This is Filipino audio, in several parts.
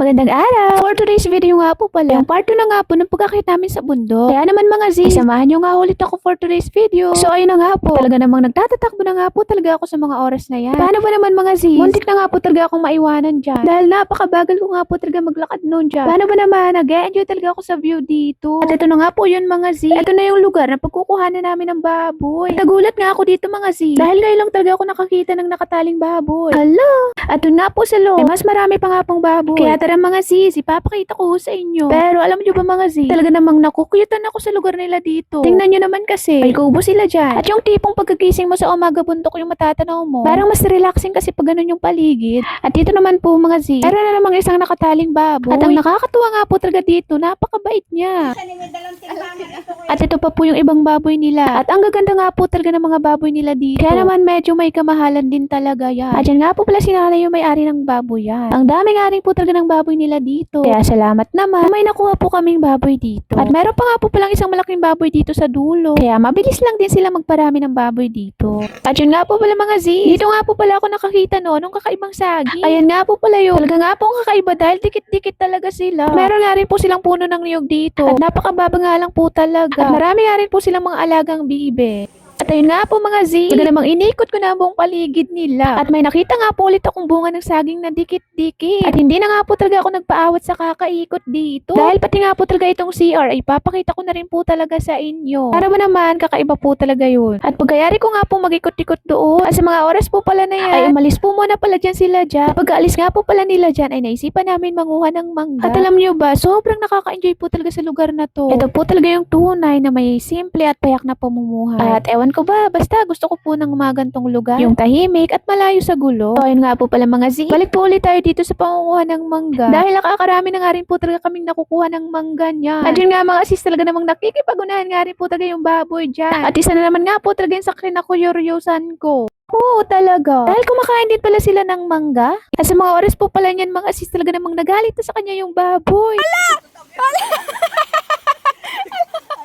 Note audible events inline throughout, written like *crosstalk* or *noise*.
Magandang araw! For today's video nga po pala, yung part 2 na nga po ng pagkakit namin sa bundok. Kaya naman mga Z, samahan nyo nga ulit ako for today's video. So ayun na nga po, talaga namang nagtatatakbo na nga po talaga ako sa mga oras na yan. Paano ba naman mga Z? Muntik na nga po talaga akong maiwanan dyan. Dahil napakabagal ko nga po talaga maglakad noon dyan. Paano ba naman, nag-enjoy talaga ako sa view dito. At ito na nga po yun mga Z. Ito na yung lugar na pagkukuhanan namin ng baboy. Nagulat nga ako dito mga Z. Dahil ngayon lang talaga ako nakakita ng nakataling baboy. Hello! At nga po sa loob, eh, mas marami pa nga pong baboy. Kaya tara mga sis, ipapakita ko sa inyo. Pero alam nyo ba mga sis, talaga namang nakukuyutan ako sa lugar nila dito. Tingnan nyo naman kasi, may kubo sila dyan. At yung tipong pagkagising mo sa umaga bundok yung matatanaw mo, parang mas relaxing kasi pag ganun yung paligid. At dito naman po mga sis, meron na namang isang nakataling baboy. At ang nakakatuwa nga po talaga dito, napakabait niya. *laughs* At ito pa po yung ibang baboy nila. At ang gaganda nga po talaga ng mga baboy nila dito. Kaya naman medyo may kamahalan din talaga yan. At yan nga po pala si nanay yung may-ari ng baboy yan. Ang dami nga rin po talaga ng baboy nila dito. Kaya salamat naman. na May nakuha po kaming baboy dito. At meron pa nga po palang isang malaking baboy dito sa dulo. Kaya mabilis lang din sila magparami ng baboy dito. At yun nga po pala mga Z. Dito nga po pala ako nakakita no, nung kakaibang sagi. Ayan nga po pala yun. Talaga nga po ang kakaiba dahil dikit-dikit talaga sila. Meron nga rin po silang puno ng niyog dito. At napakababa nga lang po talaga. At marami nga rin po silang mga alagang bibe. At ayun nga po mga Z, talaga namang inikot ko na ang buong paligid nila. At may nakita nga po ulit akong bunga ng saging na dikit-dikit. At hindi na nga po talaga ako nagpaawat sa kakaikot dito. Dahil pati nga po talaga itong CR ay papakita ko na rin po talaga sa inyo. Para ba naman, kakaiba po talaga yun. At pagkayari ko nga po mag-ikot-ikot doon, at sa mga oras po pala na yan, ay umalis po muna pala dyan sila dyan. At pagkaalis nga po pala nila dyan, ay naisipan namin manguha ng mangga. At alam nyo ba, sobrang nakaka-enjoy po talaga sa lugar na to. Ito po talaga yung tunay na may simple at payak na pamumuhay. At ewan ko ba, basta gusto ko po ng magantong lugar. Yung tahimik at malayo sa gulo. So, ayun nga po pala mga Z. Balik po ulit tayo dito sa pangunguha ng mangga. *laughs* Dahil nakakarami na nga rin po talaga kaming nakukuha ng mangga niya. At yun nga mga sis talaga namang nakikipagunahan nga rin po talaga yung baboy dyan. At isa na naman nga po talaga yung sakrin na kuyoryosan ko. Oo, talaga. Dahil kumakain din pala sila ng mangga. At sa mga oras po pala niyan, mga sis talaga namang nagalit na sa kanya yung baboy.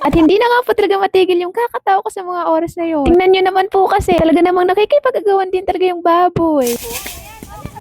At hindi na nga po talaga matigil yung kakatawa ko sa mga oras na yun. Tingnan nyo naman po kasi, talaga namang nakikipagagawan din talaga yung baboy.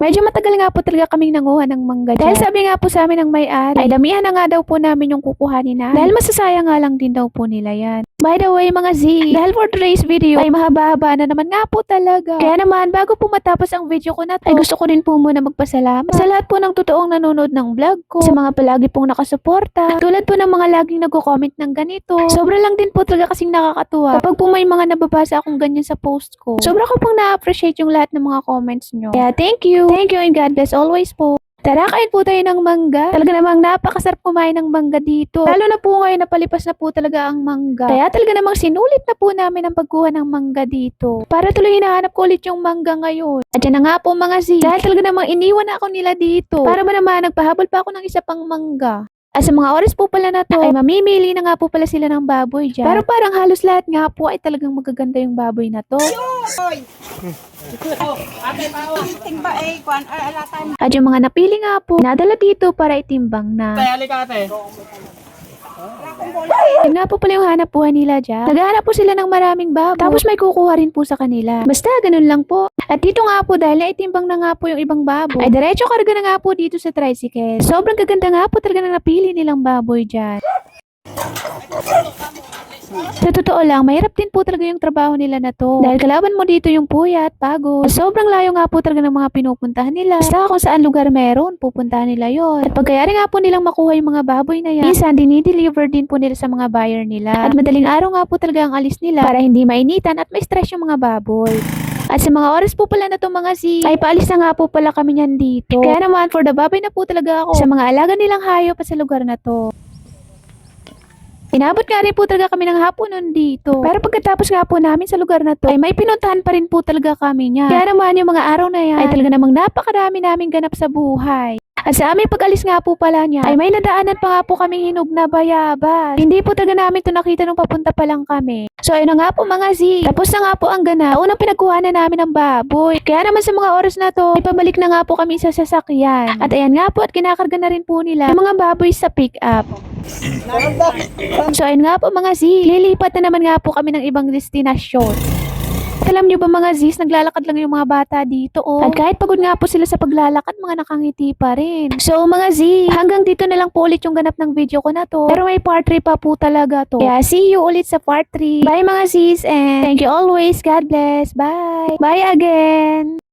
Medyo matagal nga po talaga kaming nanguha ng mangga dyan. Dahil sabi nga po sa amin ng may-ari, ay damihan na nga daw po namin yung kukuhanin na. Dahil masasayang nga lang din daw po nila yan. By the way mga Z, dahil for today's video ay mahaba-haba na naman nga po talaga. Kaya naman, bago po matapos ang video ko na to, ay gusto ko rin po muna magpasalamat sa lahat po ng totoong nanonood ng vlog ko, sa mga palagi pong nakasuporta, tulad po ng mga laging nagko-comment ng ganito. Sobra lang din po talaga kasing nakakatuwa kapag po may mga nababasa akong ganyan sa post ko. Sobra ko pong na-appreciate yung lahat ng mga comments nyo. Kaya thank you. Thank you and God bless always po. Tara, kain po tayo ng mangga. Talaga namang napakasarap kumain ng mangga dito. Lalo na po ngayon napalipas na po talaga ang mangga. Kaya talaga namang sinulit na po namin ang pagkuha ng mangga dito. Para tuloy hinahanap ko ulit yung mangga ngayon. At yan na nga po mga Z. Dahil talaga namang iniwan ako nila dito. Para ba naman nagpahabol pa ako ng isa pang mangga. At sa mga oras po pala na to, ay mamimili na nga po pala sila ng baboy dyan. Pero parang halos lahat nga po ay talagang magaganda yung baboy na to. Eh, alatan. At yung mga napili nga po, nadala dito para itimbang na. Ate, halika ate. Yun nga po pala yung hanap buhay nila dyan. Naghahanap po sila ng maraming baboy. Tapos may kukuha rin po sa kanila. Basta, ganun lang po. At dito nga po, dahil naitimbang na nga po yung ibang baboy, ay diretso karga na nga po dito sa tricycle. Sobrang gaganda nga po talaga na napili nilang baboy dyan. Sa totoo lang, mahirap din po talaga yung trabaho nila na to. Dahil kalaban mo dito yung puyat, pagod. Sobrang layo nga po talaga ng mga pinupuntahan nila. Basta kung saan lugar meron, pupuntahan nila yon. At pagkayari nga po nilang makuha yung mga baboy na yan, minsan dinideliver din po nila sa mga buyer nila. At madaling araw nga po talaga ang alis nila para hindi mainitan at may stress yung mga baboy. At sa mga oras po pala na to mga si, ay paalis na nga po pala kami niyan dito. Kaya naman, for the baboy na po talaga ako sa mga alaga nilang hayop pa sa lugar na to. Inabot nga rin po talaga kami ng hapon nun dito. Pero pagkatapos nga po namin sa lugar na to, ay may pinuntahan pa rin po talaga kami niya. Kaya naman yung mga araw na yan, ay talaga namang napakarami namin ganap sa buhay. At sa aming pag-alis nga po pala niya, ay may nadaanan pa nga po kaming hinog na bayabas. Hindi po talaga namin to nakita nung papunta pa lang kami. So ayun na nga po mga Z. Tapos na nga po ang gana. Unang pinagkuha na namin ng baboy. Kaya naman sa mga oras na to, ay pabalik na nga po kami sa sasakyan. At ayan nga po at kinakarga na rin po nila yung mga baboy sa pick-up. So ayun nga po mga Z, lilipat na naman nga po kami ng ibang destinasyon. At alam nyo ba mga Z's, naglalakad lang yung mga bata dito oh. At kahit pagod nga po sila sa paglalakad, mga nakangiti pa rin. So mga Z, hanggang dito na lang po ulit yung ganap ng video ko na to. Pero may part 3 pa po talaga to. Kaya see you ulit sa part 3. Bye mga Z's and thank you always. God bless. Bye. Bye again.